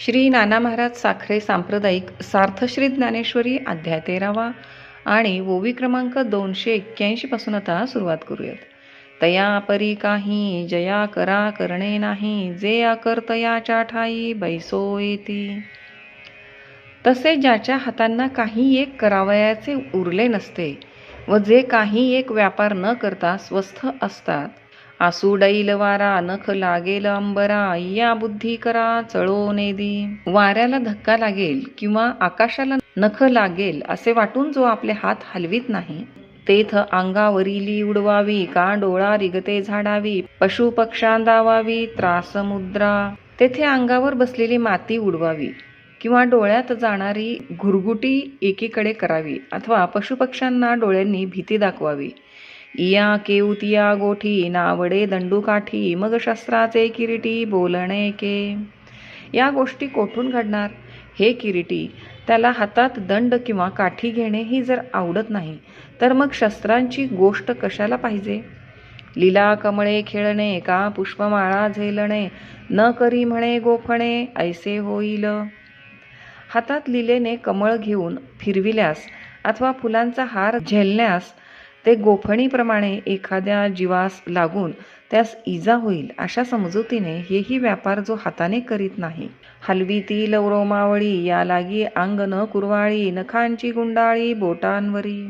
श्री नाना महाराज साखरे सांप्रदायिक सार्थश्री ज्ञानेश्वरी अध्याय तेरावा आणि ओवी क्रमांक दोनशे एक्क्याऐंशीपासून आता सुरुवात करूयात. तया परी काही जया करा करणे नाही जे अकर्तयाच्या ठाई बैसो येती तसे ज्याच्या हातांना काही एक करावयाचे उरले नसते व जे काही एक व्यापार न करता स्वस्थ असतात आसू डैल वारा नख लागेल अंबरा या बुद्धी करा चळो नेदी. वाऱ्याला धक्का लागेल किंवा आकाशाला नख लागेल असे वाटून जो आपले हात हलवीत नाही तेथ अंगावरीली उडवावी का डोळा रिगते झाडावी पशु पक्षांदावावी त्रास मुद्रा तेथे अंगावर बसलेली माती उडवावी किंवा डोळ्यात जाणारी घुरगुटी एकीकडे करावी अथवा पशुपक्ष्यांना डोळ्यांनी भीती दाखवावी. इया केउतिया गोठी नावडे दंडुकाठी मग शस्त्राचे किरीटी बोलणे के. या गोष्टी कोठून घडणार? हे किरीटी त्याला हातात दंड किंवा काठी घेणे ही जर आवडत नाही तर मग शस्त्रांची गोष्ट कशाला पाहिजे? लीला कमळे खेळणे का पुष्पमाळा झेलणे न करी म्हणे गोफणे ऐसे होईल. हातात लिलेने कमळ घेऊन फिरविल्यास अथवा फुलांचा हार झेलण्यास ते गोफणीप्रमाणे एखाद्या जीवास लागून त्यास इजा होईल अशा समजुतीने हेही व्यापार जो हाताने करीत नाही. हलवीतील रोमावळी या लागी अंग न कुरवाळी नखांची गुंडाळी बोटांवरी.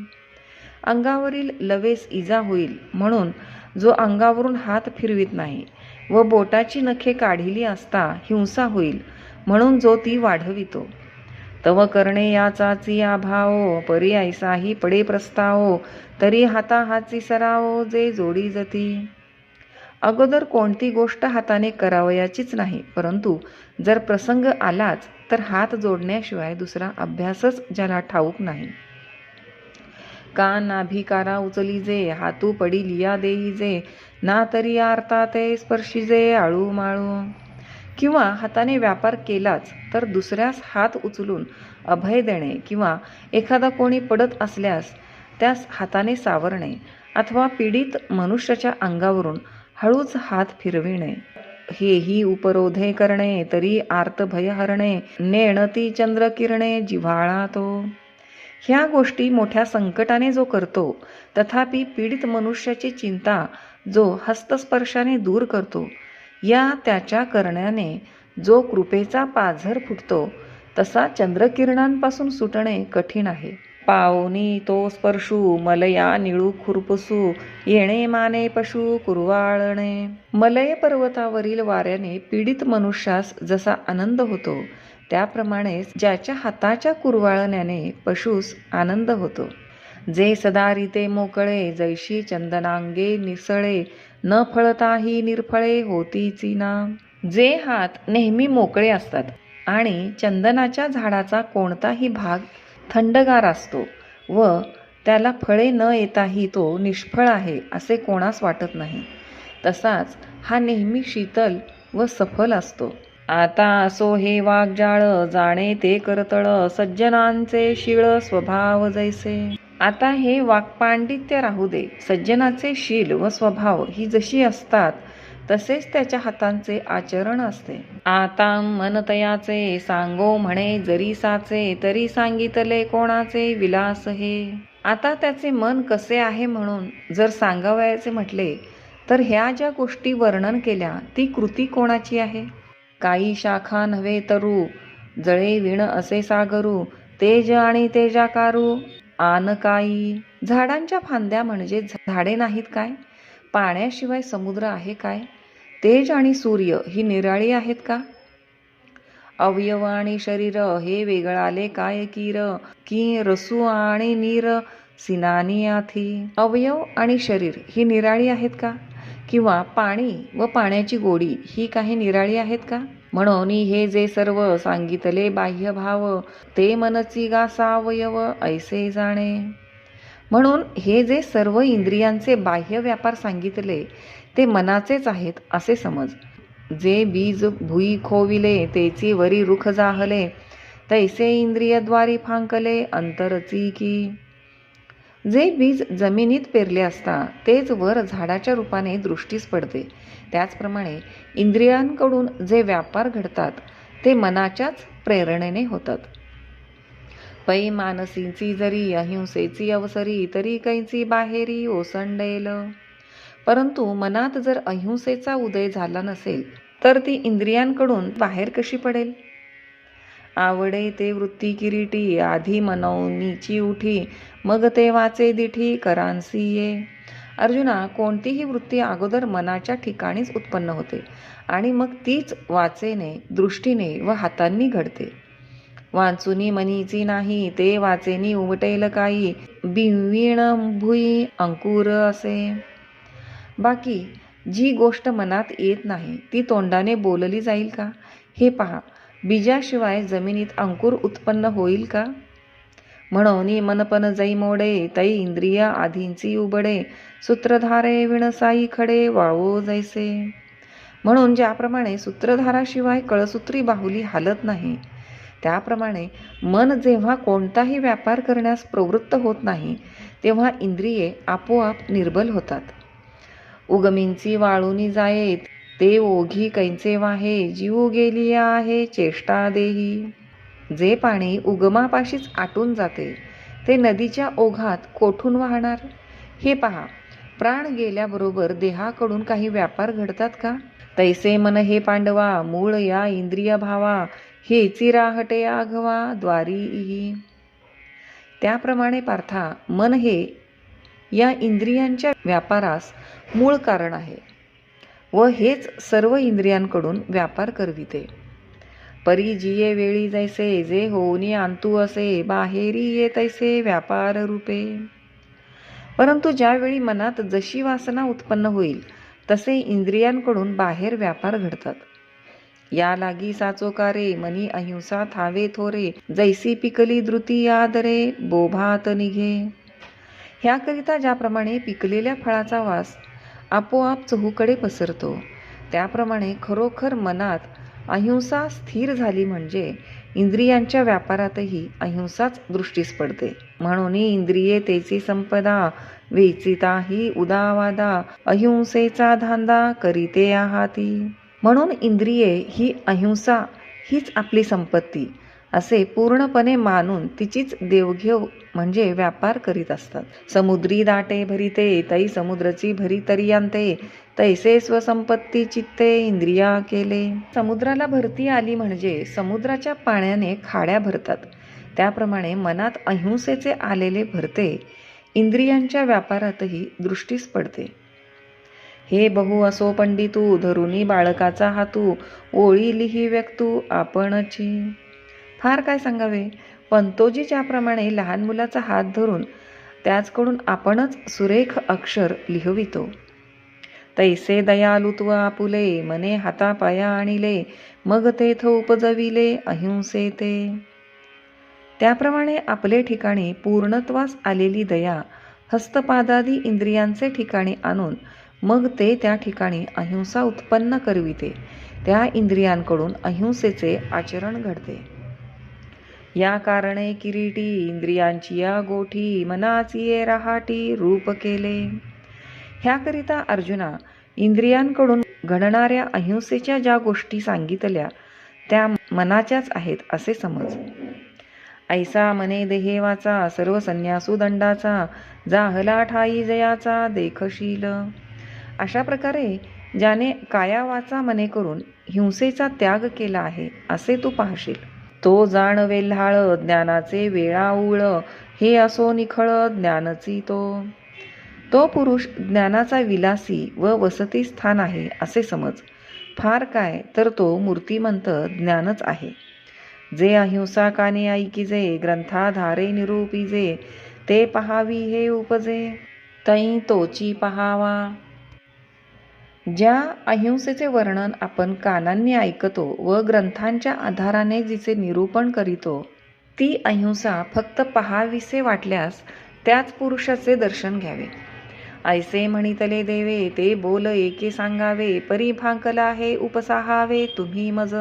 अंगावरील लवेस इजा होईल म्हणून जो अंगावरून हात फिरवित नाही व बोटाची नखे काढिली असता हिंसा होईल म्हणून जो ती वाढवितो. तव करणे याचाची आभाओ परी ऐसाही पडे प्रस्तावो तरी हाता हाची सरावो जे जोडी जती. अगोदर कोणती गोष्ट हाताने करावयाचीच नाही परंतु जर प्रसंग आलाच तर हात जोडण्याशिवाय दुसरा अभ्यासच ज्याला ठाऊक नाही. का नाभिकारा उचली जे हातू पडी लिया देही जे ना तरी आरता ते स्पर्शी जे आळू माळू किंवा हाताने व्यापार केलाच तर दुसऱ्यास हात उचलून अभय देणे किंवा एखादा कोणी पडत असल्यास त्यास हाताने सावरणे अथवा पीडित मनुष्याच्या अंगावरून हळूच हात फिरविणे. हेही उपरोधे करणे तरी आर्त भय हरणे नेणती चंद्र किरणे जिव्हाळा तो. ह्या गोष्टी मोठ्या संकटाने जो करतो तथापि पीडित मनुष्याची चिंता जो हस्तस्पर्शाने दूर करतो या त्याच्या करण्याने जो कृपेचा पाझर फुटतो तसा चंद्रकिरणांपासून सुटणे कठीण आहे. पावनी तो स्पर्शू मलया निळू खुरपसू येणे माने पशु कुरवाळणे. मलय पर्वतावरील वाऱ्याने पीडित मनुष्यास जसा आनंद होतो त्याप्रमाणेच ज्याच्या हाताच्या कुरवाळण्याने पशुस आनंद होतो. जे सदारिते मोकळे जैशी चंदनांगे निसळे न फळताही निर्फळे होतीची ना जे हात नेहमी मोकळे असतात आणि चंदनाच्या झाडाचा कोणताही भाग थंडगार असतो व त्याला फळे न येताही तो निष्फळ आहे असे कोणास वाटत नाही. तसाच हा नेहमी शीतल व सफल असतो. आता असो हे वाघजाळ जाणे ते करतळ सज्जनांचे शिळ स्वभाव जैसे. आता हे वाक्पांडित्य राहू दे. सज्जनाचे शील व स्वभाव ही जशी असतात तसेच त्याच्या हातांचे आचरण असते. आता मनतयाचे सांगो म्हणे जरी साचे तरी सांगितले कोणाचे विलास हे. आता त्याचे मन कसे आहे म्हणून जर सांगावयाचे म्हटले तर ह्या ज्या गोष्टी वर्णन केल्या ती कृती कोणाची आहे? काही शाखा नव्हे तरू जळे विण असे सागरू तेज आणि तेजाकारू. आन काही. झाडांच्या फांद्या म्हणजे झाडे नाहीत काय? पाण्याशिवाय समुद्र आहे काय? तेज आणि सूर्य ही निराळी आहेत का? अवयव आणि शरीर हे वेगळाले काय कीर? की रसू आणि नीर सिनानी आथी. अवयव आणि शरीर ही निराळी आहेत का? किंवा पाणी व पाण्याची गोडी ही काही निराळी आहेत का? म्हणून हे जे सर्व सांगितले बाह्य भाव ते मनची गासावयव ऐसे जाणे. म्हणून हे जे सर्व इंद्रियांचे बाह्य व्यापार सांगितले ते मनाचेच आहेत असे समज. जे बीज भुई खोविले तेची वरी रुख जाहले तैसे इंद्रियद्वारी फांकले अंतरची की. जे बीज जमिनीत पेरले असता तेच वर झाडाच्या रूपाने दृष्टीस पडते. त्याचप्रमाणे इंद्रियांकडून जे व्यापार घडतात ते मनाच्याच प्रेरणेने होतात. पै मानसीची जरी अहिंसेची अवसरी तरी कैची बाहेरी ओसंडेल. परंतु मनात जर अहिंसेचा उदय झाला नसेल तर ती इंद्रियांकडून बाहेर कशी पडेल? आवडे ते वृत्ती किरीटी आधी मनवनीची उठी मग ते वाचे दिठी करांसी ये अर्जुना कोणतीही वृत्ती अगोदर मनाच्या ठिकाणीच उत्पन्न होते आणि मग तीच वाचेने दृष्टीने व हातांनी घडते. वाचुनी मनीची नाही ते वाचेनी उमटेल काही. बिंविण भुई अंकुर असे. बाकी जी गोष्ट मनात येत नाही ती तोंडाने बोलली जाईल का? हे पहा बीजाशिवाय जमिनीत अंकुर उत्पन्न होईल का? म्हणून मनपन जै मोडे तै इंद्रिय आधींची उबडे सूत्रधारे विणसाई खडे वावो जैसे. म्हणून ज्याप्रमाणे सूत्रधाराशिवाय कळसूत्री बाहुली हालत नाही त्याप्रमाणे मन जेव्हा कोणताही व्यापार करण्यास प्रवृत्त होत नाही तेव्हा इंद्रिये आपोआप निर्बल होतात. उगमींची वाळूनी जायेत ते ओघी कैंचे वाहे जीव गेली आहे चेष्टा देही. जे पाणी उगमापाशीच आटून जाते ते नदीच्या ओघात कोठून वाहणार? हे पहा. प्राण गेल्याबरोबर देहाकडून काही व्यापार घडतात का? तैसे मन हे पांडवा मूळ या इंद्रिय भावा हे चिराहटे आघवा द्वारी त्याप्रमाणे पार्था मन हे या इंद्रियांच्या व्यापारास मूळ कारण आहे व हेच सर्व इंद्रियांकडून व्यापार करविते. परी जिये वेळी जैसे जे होनी आंतू असे बाहेरी ये तैसे व्यापार रूपे. परंतु ज्यावेळी मनात जशी वासना उत्पन्न होईल तसे इंद्रियांकडून बाहेर व्यापार घडतात. या लागी साचोकारे मनी अहिंसा थावे थोरे जैसी पिकली द्रुती आदरे बोभात निघे. ह्याकरिता ज्याप्रमाणे पिकलेल्या फळाचा वास आपोआप चहूकडे पसरतो त्याप्रमाणे खरोखर मनात अहिंसा स्थिर झाली म्हणजे इंद्रियांच्या व्यापारातही अहिंसाच दृष्टीस पडते. म्हणून इंद्रिये तेची संपदा वेचिताही उदावादा अहिंसेचा धांदा करीते आहाती. म्हणून इंद्रिये ही अहिंसा हीच आपली संपत्ती. असे पूर्णपणे मानून तिचीच देवघेव म्हणजे व्यापार करीत असतात. समुद्री दाटे भरिते तै समुद्रची भरी तरी आणते. तैसे स्वसंपत्ती चित्ते इंद्रिया केले. समुद्राला भरती आली म्हणजे समुद्राच्या पाण्याने खाड्या भरतात. त्याप्रमाणे मनात अहिंसेचे आलेले भरते. इंद्रियांच्या व्यापारातही दृष्टीस पडते. हे बहु असो पंडितू धरुनी बाळकाचा हातू ओळी लिही व्यक्तू आपणची. फार काय सांगावे? पंतोजी ज्याप्रमाणे लहान मुलाचा हात धरून त्याचकडून आपणच सुरेख अक्षर लिहवितो. तैसे दयालुत्व आपुले मने हातापाया आणिले मग तेथ उपजविले अहिंसे ते. त्याप्रमाणे आपले ठिकाणी पूर्णत्वास आलेली दया हस्तपादादी इंद्रियांचे ठिकाणी आणून मग ते त्या ठिकाणी अहिंसा उत्पन्न करविते. त्या इंद्रियांकडून अहिंसेचे आचरण घडते. या कारणे किरीटी इंद्रियांची या गोठी मनाची ये रहाटी रूप केले. ह्याकरिता अर्जुना इंद्रियांकडून घडणाऱ्या अहिंसेच्या ज्या गोष्टी सांगितल्या त्या मनाच्याच आहेत असे समज. ऐसा मने देहेवाचा सर्व संन्यासू दंडाचा जाहला ठाई जयाचा देखशील. अशा प्रकारे ज्याने कायावाचा मने करून हिंसेचा त्याग केला आहे असे तू पाहशील. तो जाण लाळ ज्ञानाचे वेळाऊळ हे असो निखळ ज्ञानची तो. तो पुरुष ज्ञानाचा विलासी व वसती स्थान आहे असे समज. फार काय तर तो मूर्तिमंत ज्ञानच आहे. जे अहिंसा काने ऐकिजे ग्रंथाधारे निरूपिजे ते पहावी हे उपजे. तई तोची पहावा. ज्या अहिंसेचे वर्णन आपण कानांनी ऐकतो व ग्रंथांच्या आधाराने जिचे निरूपण करीतो ती अहिंसा फक्त पहावीसे वाटल्यास त्याच पुरुषाचे दर्शन घ्यावे. ऐसे म्हणितले देवे ते बोल एके सांगावे परी फांकला हे उपसाहावे तुम्ही मज.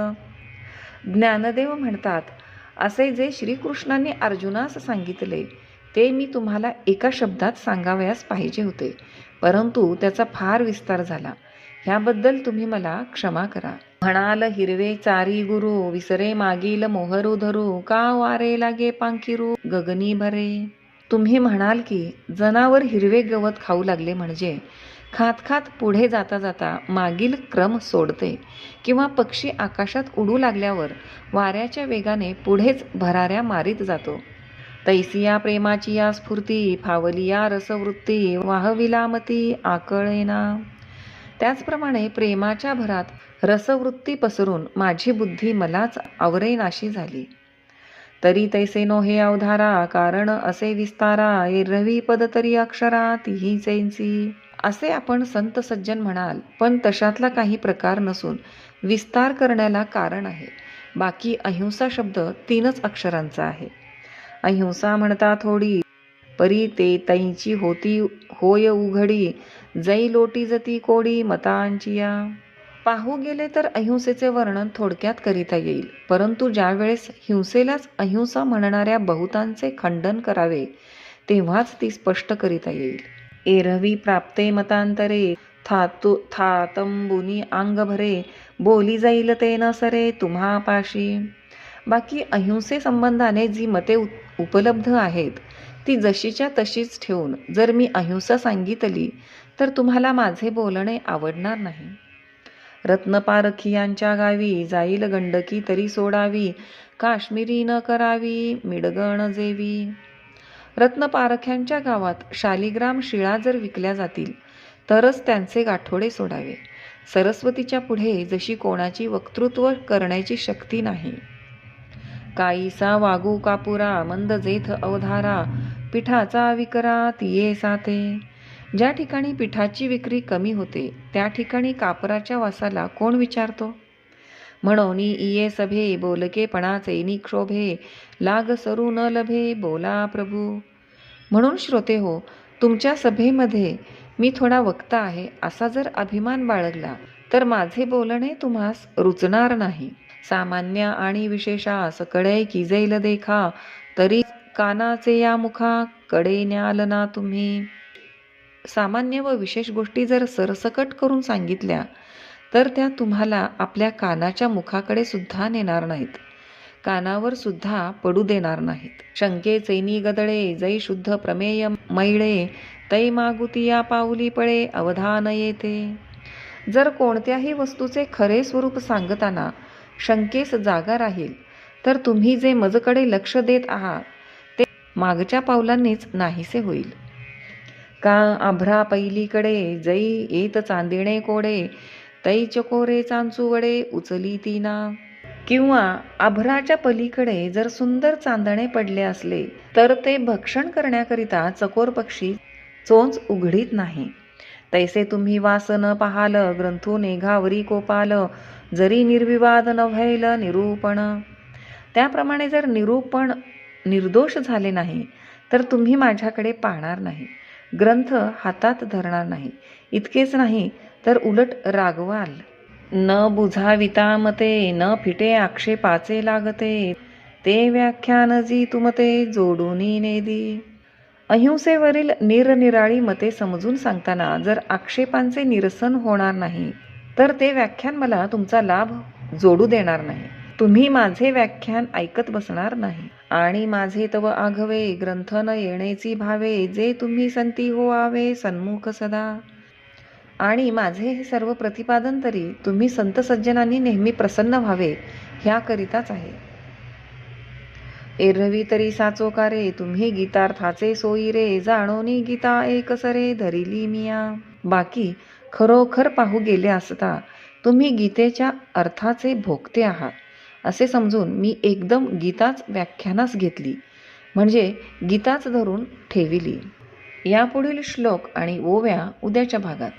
ज्ञानदेव म्हणतात असे जे श्रीकृष्णांनी अर्जुनास सांगितले ते मी तुम्हाला एका शब्दात सांगावयास पाहिजे होते परंतु त्याचा फार विस्तार झाला. ह्याबद्दल तुम्ही मला क्षमा करा. म्हणाल हिरवे चारी गुरु विसरे मागील मोहरू धरू का वारे लागे पांखिरू गगनी भरे? तुम्ही म्हणाल की जनावर हिरवे गवत खाऊ लागले म्हणजे खात खात पुढे जाता जाता मागील क्रम सोडते किंवा पक्षी आकाशात उडू लागल्यावर वाऱ्याच्या वेगाने पुढेच भराऱ्या मारीत जातो. तैसिया प्रेमाची या स्फूर्ती फावलिया रसवृत्ती वाहविलामती आकळेना. त्याचप्रमाणे प्रेमाच्या भरात रसवृत्ती पसरून माझी बुद्धी मलाच आवरेनाशी झाली. तरी तैसेनो हे अवधारा कारण असे विस्तारा एरवी पद तरी अक्षरा तिही चैनसी असे आपण संत सज्जन म्हणाल पण तशातला काही प्रकार नसून विस्तार करण्याला कारण आहे. बाकी अहिंसा शब्द तीनच अक्षरांचा आहे. अहिंसा म्हणता थोडी परी ते तैची होती होय उघडी. जै लोटी जती कोडी मतांची या पाहू गेले तर अहिंसेचे वर्णन थोडक्यात करिता येईल. परंतु ज्या वेळेस हिंसेलाच अहिंसा म्हणणाऱ्या बहुतांचे खंडन करावे तेव्हाच ती स्पष्ट करिता येईल. एरवी प्राप्ते मतांतरे थातु थातंबुनी अंगभरे. बोली जाईल ते न सरे तुम्हा पाशी बाकी अहिंसेसंबंधाने जी मते उपलब्ध आहेत ती जशीच्या तशीच ठेवून जर मी अहिंसा सांगितली तर तुम्हाला माझे बोलणे आवडणार नाही. रत्नपारखियांच्या गावी जाईल गंडकी तरी सोडावी काश्मीरी न करावी मिडगण जेवी. रत्नपारख्यांच्या गावात शालिग्राम शिळा जर विकल्या जातील तरच त्यांचे गाठोडे सोडावे. सरस्वतीच्या पुढे जशी कोणाची वक्तृत्व करण्याची शक्ती नाही. काईसा वागू कापुरा मंद जेथ अवधारा पिठाचा विकरा तिये साथे. ज्या ठिकाणी पिठाची विक्री कमी होते त्या ठिकाणी कापराच्या वासाला कोण विचारतो? म्हणून इये सभे बोलकेपणाचे निक्षोभे लाग सरू न लभे बोला प्रभू. म्हणून श्रोते हो तुमच्या सभेमध्ये मी थोडा वक्ता आहे असा जर अभिमान बाळगला तर माझे बोलणे तुम्हास रुचणार नाही. सामान्य आणि विशेषा सकळे की जैल देखा तरी कानाचे या मुखा कडे न्याल ना तुम्ही. सामान्य व विशेष गोष्टी जर सरसकट करून सांगितल्या तर त्या तुम्हाला आपल्या कानाच्या मुखाकडे सुद्धा नेणार नाहीत. कानावर सुद्धा पडू देणार नाहीत. शंके चैनी गदळे जै शुद्ध प्रमेय मैळे तै मागुती या पाऊली पळे अवधान येते. जर कोणत्याही वस्तूचे खरे स्वरूप सांगताना शंकेस जागा राहील. तर तुम्ही जे मजकडे लक्ष देत आहात ते मागच्या पावलांनीच नाहीसे होईल. का आभ्रा पैलीकडे जई येत चांदिणे कोडे तै चकोरे चांचुवडे उचली तीना किंवा आभराच्या पलीकडे जर सुंदर चांदणे पडले असले तर ते भक्षण करण्याकरिता चकोर पक्षी चोंच उघडीत नाही. तैसे तुम्ही वासन पाहाल ग्रंथू नेघावरी कोपाल जरी निर्विवाद न भैल निरूपण. त्याप्रमाणे जर निरूपण निर्दोष झाले नाही तर तुम्ही माझ्याकडे पाहणार नाही. ग्रंथ हातात धरणार नाही. इतकेच नाही तर उलट रागवाल. न बुझाविता मते न फिटे आक्षेपाचे लागते. ते व्याख्यान जी तुमते जोडूनी नेदी. अहिंसेवरील निरनिराळी मते समजून सांगताना जर आक्षेपांचे निरसन होणार नाही तर ते व्याख्यान मला तुमचा लाभ जोडू देणार नाही. तुम्ही माझे व्याख्यान ऐकत बसणार नाही. आणि माझे तव आघवे ग्रंथ न येण्याची भावे जे तुम्ही संती हो आवे सन्मुख सदा. आणि माझे हे सर्व प्रतिपादन तरी तुम्ही संत सज्जनांनी नेहमी प्रसन्न व्हावे ह्याकरिताच आहे. एरवी तरी साचोकारे तुम्ही गीतार्थाचे सोयी रे. जाणोनी गीता एकसरे धरिली मिया. बाकी खरोखर पाहू गेले असता तुम्ही गीतेच्या अर्थाचे भोगते आहात. असे समजून मी एकदम गीताच व्याख्यानास घेतली. म्हणजे गीताच धरून ठेविली. यापुढील श्लोक आणि ओव्या उद्याच्या भागात.